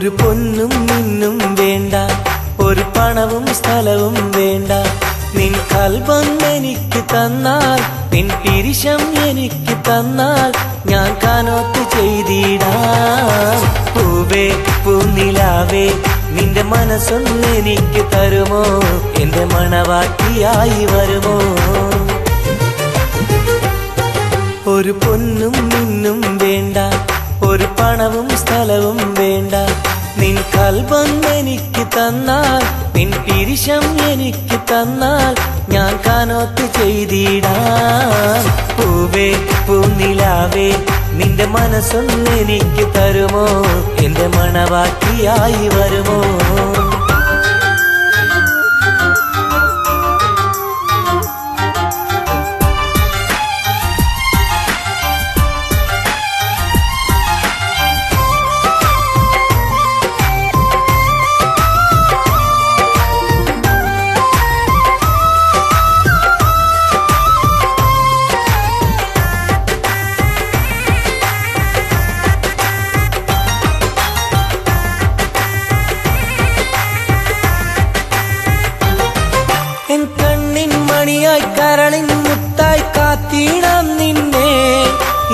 ഒരു പൊന്നും മിന്നും വേണ്ട ഒരു പണവും സ്ഥലവും വേണ്ട. നിൻ കൽബം എനിക്ക് തന്നാൽ നിൻ പിരിശം എനിക്ക് തന്നാൽ ഞാൻ കാനോത്ത് ചെയ്തിടാം. പൂനിലാവേ നിന്റെ മനസ്സൊന്ന് എനിക്ക് തരുമോ? എന്റെ മണവാട്ടിയായി വരുമോ? ഒരു പൊന്നും മിന്നും വേണ്ട ഒരു പണവും സ്ഥലവും വേണ്ട. നിൻ കൽബം എനിക്ക് തന്നാൽ നിൻ പിരിശം എനിക്ക് തന്നാൽ ഞാൻ കാനോത്ത് ചെയ്തിടാം. പൂവേ പൂനിലാവേ നിന്റെ മനസ്സൊന്ന് എനിക്ക് തരുമോ? എന്റെ മണവാക്കിയായി വരുമോ?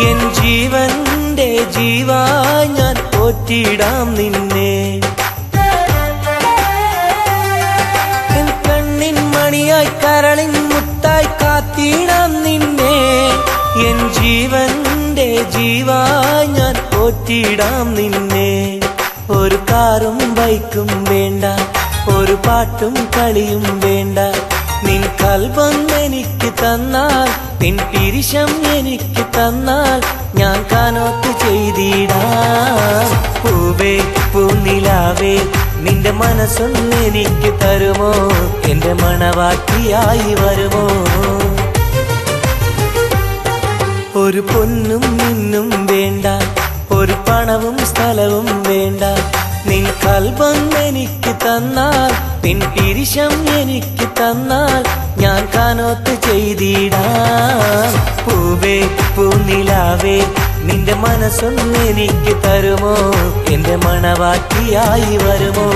എൻ ജീവന്റെ ജീവാ ഞാൻ പോറ്റിടാം നിന്നെ. കണ്ണിൻ മണിയായി കരളിൻ മുത്തായി കാത്തിടാം നിന്നെ. എൻ ജീവന്റെ ജീവാ ഞാൻ പോറ്റിടാം നിന്നെ. ഒരു കാറും ബൈക്കും വേണ്ട ഒരു പാട്ടും കളിയും വേണ്ട നിൻ കൽബം എനിക്ക് തന്നാൽ നിൻ പിരിശം എനിക്ക് തന്നാൽ ഞാൻ കാനോത്ത് ചെയ്തിടാ. പൂവേ പൂനിലാവേ നിന്റെ മനസ്സൊന്ന് എനിക്ക് തരുമോ? എന്റെ മണവാട്ടിയായി വരുമോ? ഒരു പൊന്നും നിന്നും വേണ്ട ഒരു പണവും സ്ഥലവും വേണ്ട. നിൻ കൽബം എനിക്ക് തന്നാൽ നിൻ പിരിശം എനിക്ക് തന്നാൽ ഞാൻ കാനോത്ത് ചെയ്തിടാം. പൂവേ പൂനിലാവേ നിന്റെ മനസ്സൊന്ന് എനിക്ക് തരുമോ? എന്റെ മണവാട്ടിയായി വരുമോ?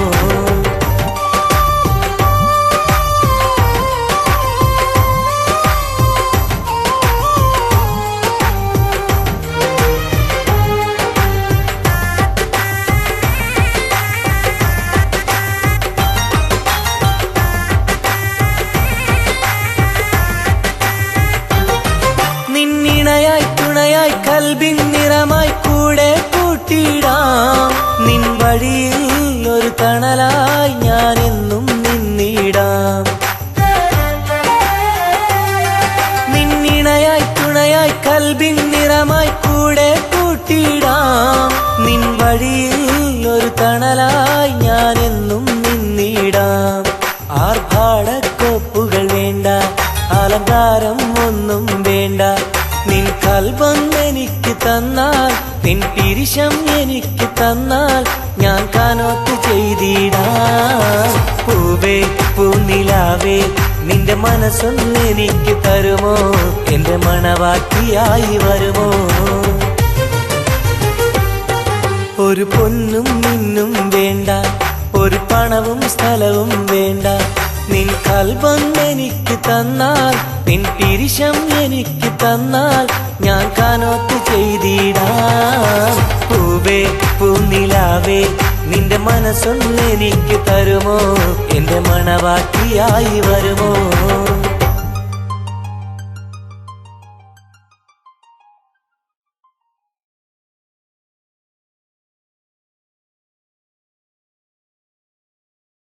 വഴിയിൽ ഒരു തണലായി ഞാനെന്നും നിന്നിടാം. ആർഭാടക്കോപ്പുകൾ വേണ്ട അലങ്കാരം ഒന്നും വേണ്ട. നിൻ കൽബം എനിക്ക് തന്നാൽ നിൻ പിരിശം എനിക്ക് തന്നാൽ ഞാൻ കാനോത്ത് ചെയ്തിടാം. പൂവേ പൂനിലാവേ നിന്റെ മനസ്സൊന്ന് എനിക്ക് തരുമോ? എന്റെ മണവാക്കിയായി വരുമോ? ഒരു പൊന്നും നിന്നും വേണ്ട ഒരു പണവും സ്ഥലവും വേണ്ട. നിൻ കൽബം എനിക്ക് തന്നാൽ നിൻ പിരിശം എനിക്ക് തന്നാൽ ഞാൻ കാനോത്ത് ചെയ്തിടാം. പൂവേ പൂനിലാവേ നിന്റെ മനസ്സൊന്നെനിക്ക് തരുമോ? എന്റെ മണവാക്കിയായി വരുമോ?